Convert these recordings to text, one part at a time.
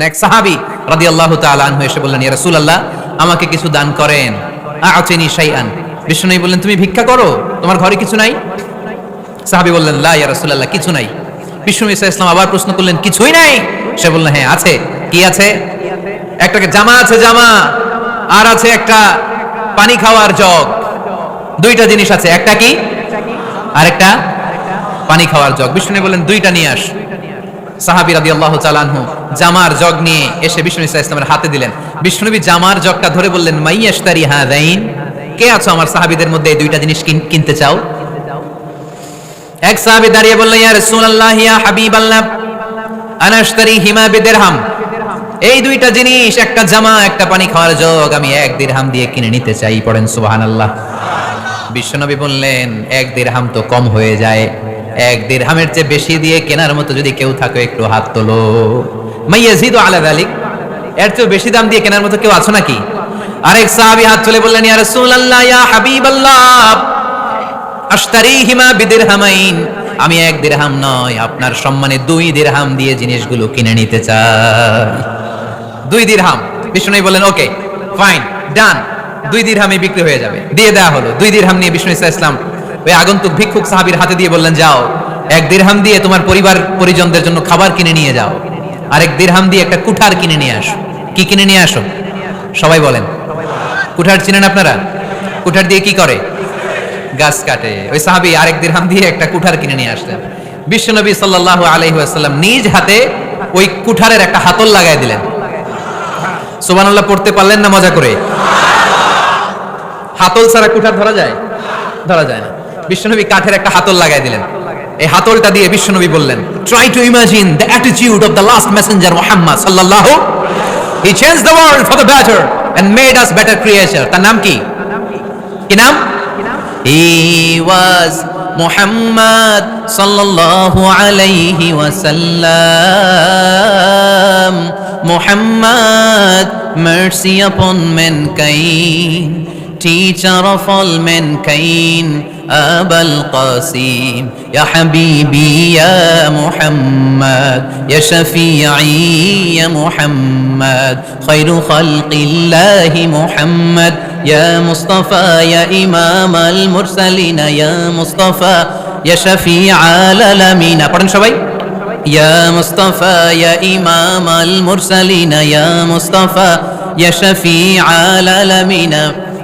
এক সাহাবি রাদিয়াল্লাহু তাআলা আনহু এসে বললেন, ইয়া রাসূলুল্লাহ, আমাকে কিছু দান করেন। আ'তিনি শাইআন। বিষ্ণুনবী বললেন, তুমি ভিক্ষা করো? তোমার ঘরে কিছু নাই? সাহাবী বললেন, লা, ইয়া রাসূলুল্লাহ, কিছু নাই। বিষ্ণু ঈসা ইসলাম আবার প্রশ্ন করলেন, কিছুই নাই? সে বললেন হ্যাঁ আছে। কি আছে? একটা জামা আছে, জামা। আর আছে একটা পানি খাওয়ার জগ। দুইটা জিনিস আছে, একটা কি? আরেকটা পানি খাওয়ার জগ। বিষ্ণু বললেন, দুইটা নিয়ে আস। সাহাবি রাদি আল্লাহ চালানহু জামার জগ নিয়ে এসে বিষ্ণু ইসা ইসলামের হাতে দিলেন। বিষ্ণুনবী জামার জগটা ধরে বললেন মাইয়াস্তারি হাদাইন কে আছো আমার সাহাবিদের মধ্যে এই দুইটা জিনিস কিনতে চাও? এক দাঁড়িয়ে বললেন, ইয়া রাসূলুল্লাহ, ইয়া হাবিবাল্লাহ হিমা বিদিরহাম? এই দুইটা জিনিস, একটা জামা, একটা পানি খাওয়ার জগ, আমি এক দিরহাম দিয়ে কিনে নিতে চাই, পড়েন সুবহানাল্লাহ। বিশ্বনবী বললেন, এক দিরহাম তো কম হয়ে যায়। এক দিরহামের চেয়ে বেশি দিয়ে কেনার মতো যদি কেউ থাকে, একটু হাত তোলো। মাইয়াজিদু আলা যালিক এর চেয়ে বেশি দাম দিয়ে কেনার মতো কেউ আছো নাকি? আরেক সাহাবী হাত তুলে বললেন, ইয়া রাসূলুল্লাহ, ইয়া হাবিবাল্লাহ, আশতারিহিমা বিদিরহামাইন, আমি এক দিরহাম নয়, আপনার সম্মানে দুই দিরহাম দিয়ে জিনিসগুলো কিনে নিতে চাই। দুই দিরহাম, বিষ্ণু বললেন, ওকে, ফাইন, ডান, দুই দিরহামে বিক্রি হয়ে যাবে। দিয়ে দেওয়া হলো। দুই দিরহাম নিয়ে বিষ্ণু ইসা ইসলাম ওই আগন্তুক ভিক্ষুক সাহাবীর হাতে দিয়ে বললেন, যাও, এক দিরহাম দিয়ে তোমার পরিবার পরিজনদের জন্য খাবার কিনে নিয়ে যাও। আরেক দিরহাম দিয়ে একটা কুঠার কিনে নিয়ে আসো। কি কিনে নিয়ে আসো? সবাই বলেন। কুঠার চিনেন আপনারা? কুঠার দিয়ে কি করে? গাছ কাটে। ওই সাহাবি আরেক দিরহাম দিয়ে একটা কুঠার কিনে নিয়ে আসলেন। বিশ্বনবী সাল্লাল্লাহু আলাইহি ওয়াসাল্লাম নিজ হাতে ওই কুঠারের একটা হাতল লাগাই দিলেন। সুবহানাল্লাহ, পড়তে পারলেন না মজা করে? হাতল ছাড়া কুঠার ধরা যায়? ধরা যায় না। বিশ্বনবী কাঠের একটা হাতল লাগাই দিলেন। এই হাতলটা দিয়ে বিশ্বনবী বললেন try to imagine the attitude of the last messenger Muhammad সাল্লাল্লাহু he change the world for the better and made us better creature তার নাম কি? কি নাম? Was Muhammad sallallahu alayhi wa sallam. Muhammad, mercy upon mankind, teacher of all mankind. أبا القاسم يا حبيبي يا محمد يا شفيعي يا محمد خير خلق الله محمد يا مصطفى يا إمام المرسلين يا مصطفى يا شفيع العالمين পড়েন সবাই يا مصطفى يا إمام المرسلين يا مصطفى يا شفيع العالمين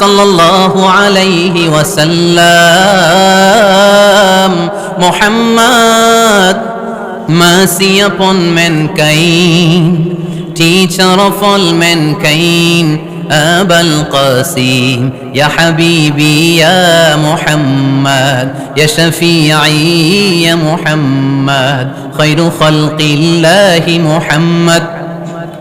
صلى الله عليه وسلم. محمد ما سيق من كين تي شرف من كين أبا القاسم يا حبيبي يا محمد يا شفيعي يا محمد خير خلق الله محمد.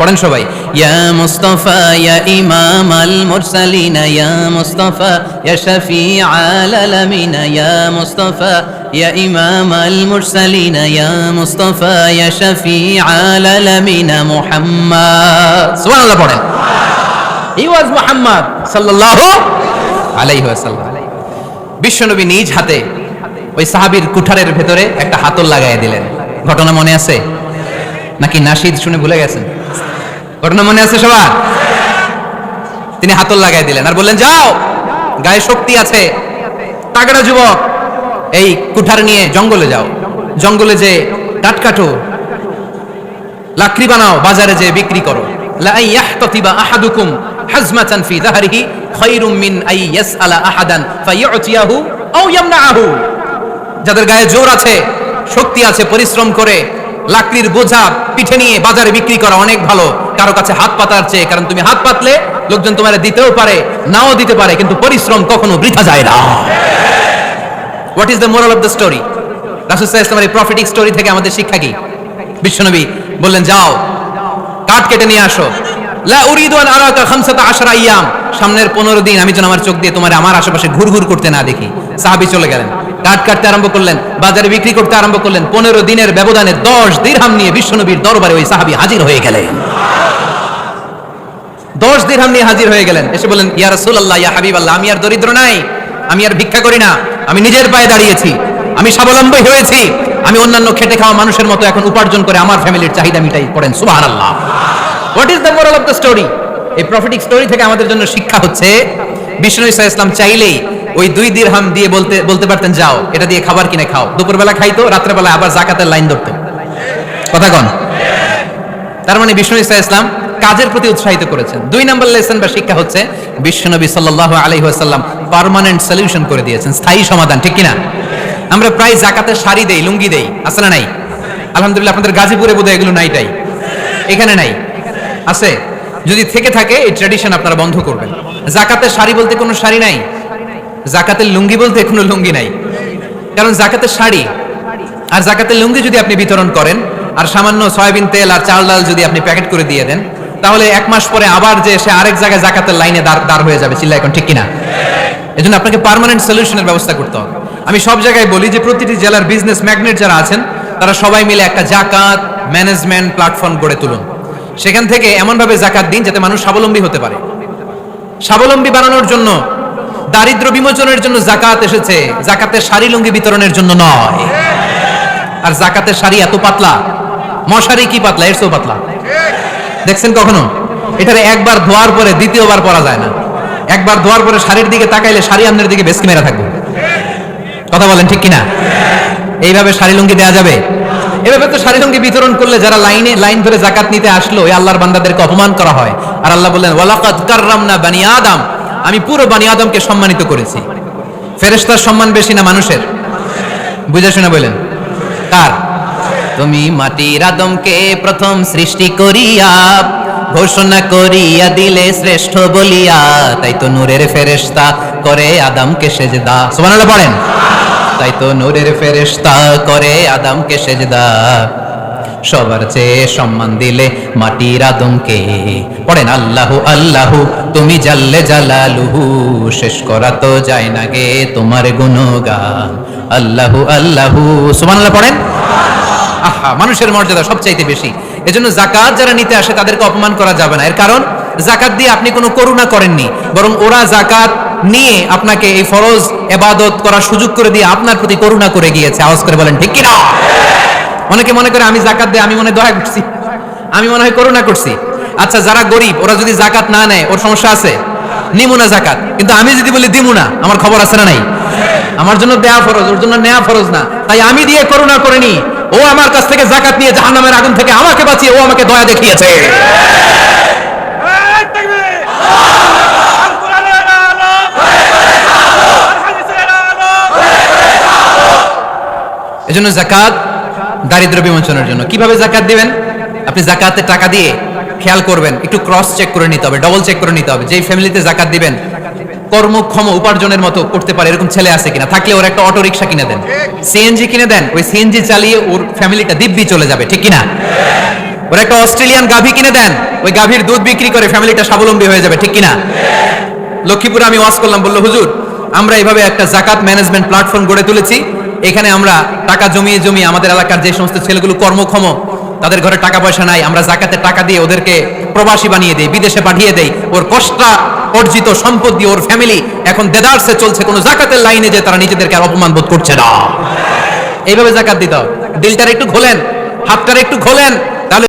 পড়েন সবাই। ইয়া মুস্তাফা, ইয়া ইমাম আল মুরসালিন ইয়া মুস্তাফা, ইয়া শফিআ আল আলামিন ইয়া মুস্তাফা, ইয়া ইমাম আল মুরসালিন ইয়া মুস্তাফা, ইয়া শফিআ আল আলামিন মুহাম্মদ। সুবহানাল্লাহ পড়েন। হি ওয়াজ মুহাম্মদ সাল্লাল্লাহু আলাইহি ওয়াসাল্লাম। বিশ্বনবী নিজ হাতে ওই সাহাবীর কুঠারের ভেতরে একটা হাতল লাগাই দিলেন। ঘটনা মনে আছে? নাকি নাশিদ শুনে ভুলে গেছেন? ঘটনা মনে আছে সবার? তিনি হাতল লাগাই দিলেন আর বললেন যাও গায়ে শক্তি আছে। তাগড়া যুবক। এই কুঠার নিয়ে জঙ্গলে যাও। জঙ্গলে যে কাঠ কাটো লাকড়ি বানাও বাজারে যে বিক্রি করো। লা ইয়াহতাতিবা আহাদুকুম হাজমাতান ফি যাহরিহি খায়রুম মিন আই ইয়াসআলা আহাদান ফায়ুতিয়াহু আও ইয়ামনাহু যাদের গায়ে জোর আছে শক্তি আছে পরিশ্রম করে লাকড়ির বোঝা পিঠে নিয়ে বাজারে বিক্রি করা অনেক ভালো। কারও কাছে হাত পাতার চেয়ে, কারণ তুমি হাত পাতলে লোকজন তোমার দিতেও পারে, নাও দিতে পারে, কিন্তু পরিশ্রম কখনো বৃথা যায় না। What is the moral of the story রাসুসাহ ইসলামের প্রফিটিক স্টোরি থেকে আমাদের শিক্ষা কি? বিশ্বনবী বললেন, যাও, কাঠ কেটে নিয়ে আসো। লা উরিদু আন আরাকা খামসাতা আশরা আইয়াম। সামনের 15 দিন আমি যেন আমার চোখ দিয়ে তোমার আমার আশেপাশে ঘুরঘুর করতে না দেখি। সাহাবী চলে গেলেন। কাট কাটতে আরম্ভ করলেন, বাজারে বিক্রি করতে আরম্ভ করলেন 15 দিনের ব্যবধানে 10 দিরহাম নিয়ে বিশ্বনবীর দরবারে ওই সাহাবী হাজির হয়ে গেলেন। দশ দিরহাম নিয়ে হাজির হয়ে গেলেন। এসে বলেন ইয়া রাসূলুল্লাহ, ইয়া হাবিবাল্লাহ, আমি আর দরিদ্র নাই, আমি আর ভিক্ষা করি না, আমি নিজের পায়ে দাঁড়িয়েছি, আমি স্বাবলম্বী হয়েছি, আমি অন্যান্য খেটে খাওয়া মানুষের মতো এখন উপার্জন করে আমার ফ্যামিলির চাহিদা মিটাই করেন পড়েন, সুবহানাল্লাহ। What is the moral of the story এই প্রফিটিক স্টোরি থেকে আমাদের জন্য শিক্ষা হচ্ছে বিষ্ণু ইসা ইসলাম চাইলেই ওই দুই দিরহাম দিয়ে বলতে বলতে পারতেন যাও এটা দিয়ে খাবার কিনে খাও। দুপুরবেলা খাইতো রাত্রেবেলা আবার জাকাতের লাইন ধরতো। কথা কন। তার মানে বিষ্ণু ইসা ইসলাম কাজের প্রতি উৎসাহিত করেছেন। দুই নম্বর লেসন বা শিক্ষা হচ্ছে বিশ্বনবী সাল্লাল্লাহু আলাইহি ওয়াসাল্লাম পার্মানেন্ট সলিউশন করে দিয়েছেন স্থায়ী সমাধান ঠিক কিনা? আমরা প্রায় জাকাতের শাড়ি দেই লুঙ্গি দেই আছে না নাই? আলহামদুলিল্লাহ আপনাদের গাজীপুরে বোধহয় এগুলো নাই তাই। এখানে নাই? আছে? যদি থেকে থাকে এই ট্র্যাডিশন আপনারা বন্ধ করবেন। জাকাতের শাড়ি বলতে কোনো শাড়ি নাই? জাকাতের লুঙ্গি বলতে কোনো লুঙ্গি নাই। কারণ জাকাতের শাড়ি। আর জাকাতের লুঙ্গি যদি আপনি বিতরণ করেন, আর সামান্য সয়াবিন তেল আর চাল ডাল যদি আপনি প্যাকেট করে দিয়ে দেন, তাহলে এক মাস পরে আবার যে সে আরেক জায়গায় জাকাতের লাইনে দাঁড় দাঁড় হয়ে যাবে। চিল্লা এখন ঠিক কিনা? এই জন্য আপনাকে পার্মানেন্ট সলিউশনের ব্যবস্থা করতে হবে। আমি সব জায়গায় বলি যে প্রতিটি জেলার বিজনেস ম্যাগনেট যারা আছেন, তারা সবাই মিলে একটা জাকাত ম্যানেজমেন্ট প্ল্যাটফর্ম গড়ে তুলুন। সেখান থেকে এমনভাবে জাকাত দিন যাতে মানুষ স্বাবলম্বী হতে পারে। স্বাবলম্বী বানানোর জন্য দারিদ্র বিমোচনের জন্য জাকাত এসেছে। জাকাতের শাড়ি লুঙ্গি বিতরণের জন্য নয়। আর জাকাতের শাড়ি এত পাতলা। মশারি কি পাতলা? এর পাতলা। দেখছেন কখনো? এটার একবার ধোয়ার পরে দ্বিতীয়বার পরা যায় না। একবার ধোয়ার পরে শাড়ির দিকে তাকাইলে শাড়ি আপনার দিকে বেশি মেরা থাকবে। কথা বলেন ঠিক কিনা? এইভাবে শাড়ি লুঙ্গি দেওয়া যাবে? এভাবে তো শাড়ি লুঙ্গি বিতরণ করলে যারা লাইনে লাইন ধরে জাকাত নিতে আসলো ওই আল্লাহর বান্দাদেরকে অপমান করা হয়। আর আল্লাহ বললেন, ওয়ালাকাদ কাররামনা বানি আদম। আমি পুরো বানি আদমকে সম্মানিত করেছি। ফেরেশতার সম্মান বেশি না মানুষের? বুঝে শুনে বলেন। কার? তুমি মাটির আদমকে প্রথম সৃষ্টি করিয়া ঘোষণা করিয়া দিলে শ্রেষ্ঠ বলিয়া তাই তো নূরের ফেরেশতা করে আদমকে সেজদা। সুবহানাল্লাহ পড়েন। তাই তো নূরের ফেরেশতা করে আদমকে সেজদা। সবার চেয়ে সম্মান দিলে মাটির আদমকে। পড়েন আল্লাহু আল্লাহু, তুমি জাল্লে জালালুহু, শেষ করা তো যায় না গে তোমার গুণগান। আল্লাহু আল্লাহু, সুবহানাল্লাহ পড়েন? আহা, মানুষের মর্যাদা সবচাইতে বেশি। এজন্য জাকাত যারা নিতে আসে তাদেরকে অপমান করা যাবে না। এর কারণ জাকাত দিয়ে আপনি কোনো করুণা করেননি, বরং ওরা জাকাত নিয়ে আপনাকে এই ফরজ এবাদত করার সুযোগ করে দিয়ে আপনার প্রতি করুণা করে গিয়েছে। আওয়াজ করে বলেন, ঠিক কিনা? অনেকে মনে করে আমি জাকাত দিয়ে আমি মনে হয় দয়া করছি আমি মনে হয় করুণা করছি আচ্ছা যারা গরিব ওরা যদি জাকাত না নেয় ওর সমস্যা আছে নিমু না জাকাত কিন্তু আমি যদি বলি দিমু না আমার খবর আছে না নাই আমার জন্য দেয়া ফরজ ওর জন্য নেয়া ফরজ না তাই আমি দিয়ে করুণা করিনি ও আমার কাছ থেকে জাকাত নিয়ে জাহান্নামের আগুন থেকে আমাকে বাঁচিয়ে ও আমাকে দয়া দেখিয়েছে! এজন্য জাকাত দারিদ্র বিমোচনের জন্য। কীভাবে জাকাত দিবেন? আপনি জাকাতের টাকা দিয়ে খেয়াল করবেন, একটু ক্রস চেক করে নিতে হবে ডবল চেক করে নিতে হবে, যেই ফ্যামিলিতে জাকাত দিবেন, কর্মক্ষম উপার্জনের মতো করতে পারে, এরকম ছেলে আছে কিনা, থাকলে ওর একটা অটো রিক্সা কিনে দেন সিএনজি কিনে দেন, ওই সিএনজি চালিয়ে ওর ফ্যামিলিটা দিব্যি চলে যাবে, ঠিক কিনা? ওর একটা অস্ট্রেলিয়ান গাভী কিনে দেন, ওই গাভীর দুধ বিক্রি করে ফ্যামিলিটা স্বাবলম্বী হয়ে যাবে, ঠিক কিনা? লক্ষ্মীপুরে আমি ওয়াজ করলাম, বলল, হুজুর, আমরা এইভাবে একটা জাকাত ম্যানেজমেন্ট প্ল্যাটফর্ম গড়ে তুলেছি এখানে আমরা টাকা জমিয়ে জমিয়ে আমাদের এলাকার যে সমস্ত ছেলেগুলো কর্মক্ষম, তাদের ঘরে টাকা পয়সা নাই, আমরা জাকাতে টাকা দিয়ে ওদেরকে প্রবাসী বানিয়ে দেই, বিদেশে পাঠিয়ে দেই। ওর কষ্টা, অর্জিত সম্পদ দিয়ে ওর ফ্যামিলি এখন দেদারসে চলছে, কোনো জাকাতের লাইনে যে তারা নিজেদেরকে আর অপমান বোধ করছে না। এইভাবে জাকাত দিতে হবে দিলটার একটু খোলেন হাতটার একটু খোলেন